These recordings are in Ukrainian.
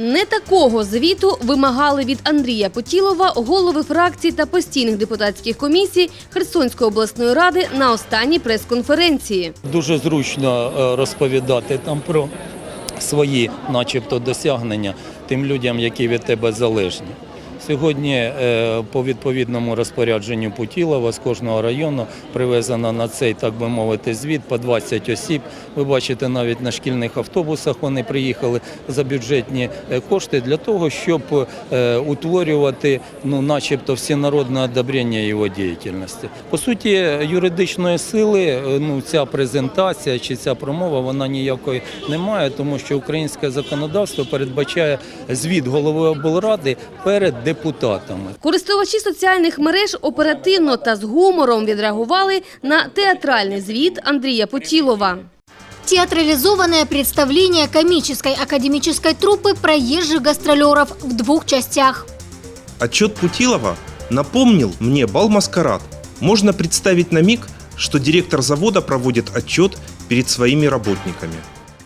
Не такого звіту вимагали від Андрія Потілова голови фракцій та постійних депутатських комісій Херсонської обласної ради на останній прес-конференції. Дуже зручно е, розповідати там про свої, начебто, досягнення тим людям, які від тебе залежні. Сьогодні е, по відповідному розпорядженню Путілова з кожного району привезено на цей, так би мовити, звіт по 20 осіб. Ви бачите, навіть на шкільних автобусах вони приїхали за бюджетні е, кошти для того, щоб е, утворювати, ну, начебто, всенародне одобрення його діяльності. По суті, юридичної сили ну, ця презентація чи ця промова вона ніякої не має, тому що українське законодавство передбачає звіт голови облради перед депутатами. Користувачі соціальних мереж оперативно та з гумором відреагували на театральний звіт Андрія Потілова. Театрализованное представление комической академической труппы проезжих гастролеров в двух частях. Отчет Путилова напомнил мне бал-маскарад. Можно представить на миг, что директор завода проводит отчет перед своими работниками.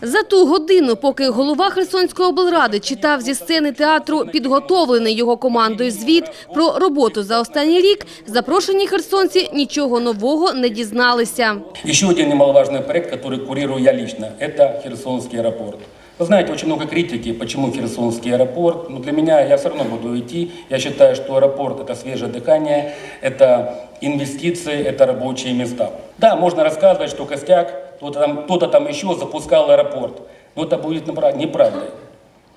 За ту годину, поки голова Херсонської облради читав зі сцени театру підготовлений його командою звіт про роботу за останній рік, запрошені херсонці нічого нового не дізналися. Еще один немаловажный проект, который курирую я лично, это Херсонский аэропорт. Вы знаете, очень много критики, почему Херсонский аэропорт. Но для меня я все равно буду идти. Я считаю, что аэропорт – это свежее дыхание, это инвестиции, это рабочие места. Да, можно рассказывать, что Костяк, кто-то там, кто там еще запускал аэропорт. Но это будет неправдой.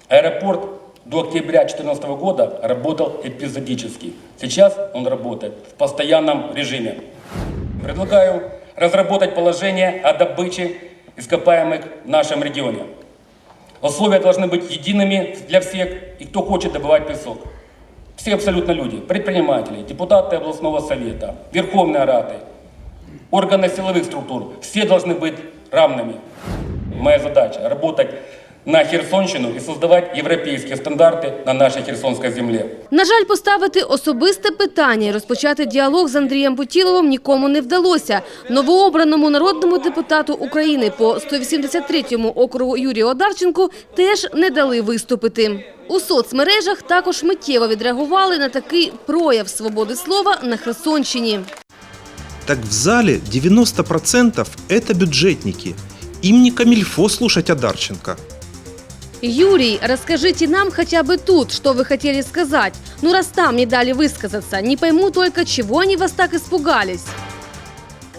Аэропорт до октября 2014 года работал эпизодически. Сейчас он работает в постоянном режиме. Предлагаю разработать положение о добыче ископаемых в нашем регионе. Условия должны быть едиными для всех, и кто хочет добывать песок. Все абсолютно люди, предприниматели, депутаты областного совета, Верховные Рады, органы силовых структур, все должны быть равными. Моя задача – работать на Херсонщину и создавать европейские стандарты на нашей Херсонской земле. На жаль, поставити особисте питання і розпочати діалог з Андрієм Путіловим нікому не вдалося. Новообраному народному депутату України по 183-му округу Юрію Одарченку теж не дали виступити. У соцмережах також миттєво відреагували на такий прояв свободи слова на Херсонщині. Так в зале 90% это бюджетники. Им не камильфо слушать Одарченко. Юрий, расскажите нам хотя бы тут, что вы хотели сказать. Ну, раз там не дали высказаться, не пойму только, чего они вас так испугались.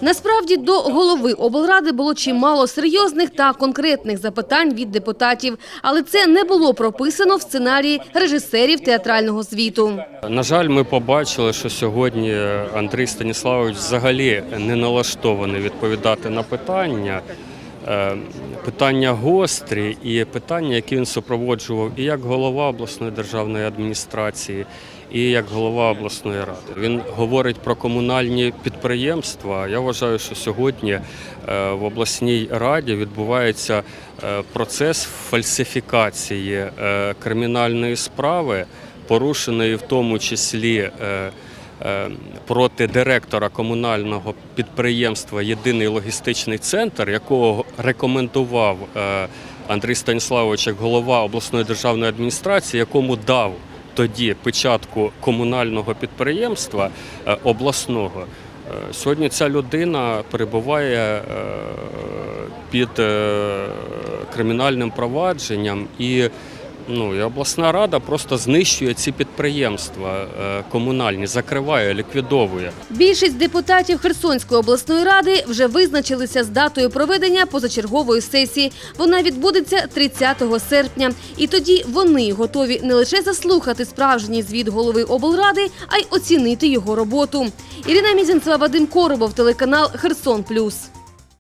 Насправді до голови облради було чимало серйозних та конкретних запитань від депутатів, але це не було прописано в сценарії режисерів театрального звіту. На жаль, ми побачили, що сьогодні Андрій Станіславович взагалі не налаштований відповідати на питання. Е, Питання гострі і питання, які він супроводжував і як голова обласної державної адміністрації, і як голова обласної ради. Він говорить про комунальні підприємства. Я вважаю, що сьогодні е, в обласній раді відбувається е, процес фальсифікації кримінальної справи, порушеної в тому числі. Е, проти директора комунального підприємства Єдиний логістичний центр, якого рекомендував е, Андрій Станіславович як голова обласної державної адміністрації, якому дав тоді печатку комунального підприємства е, обласного. Сьогодні ця людина перебуває під кримінальним провадженням і Ну і обласна рада просто знищує ці підприємства е, комунальні, закриває, ліквідовує. Більшість депутатів Херсонської обласної ради вже визначилися з датою проведення позачергової сесії. Вона відбудеться 30 серпня. І тоді вони готові не лише заслухати справжній звіт голови облради, а й оцінити його роботу. Ірина Мізінцева, Вадим Коробов, телеканал Херсон Плюс.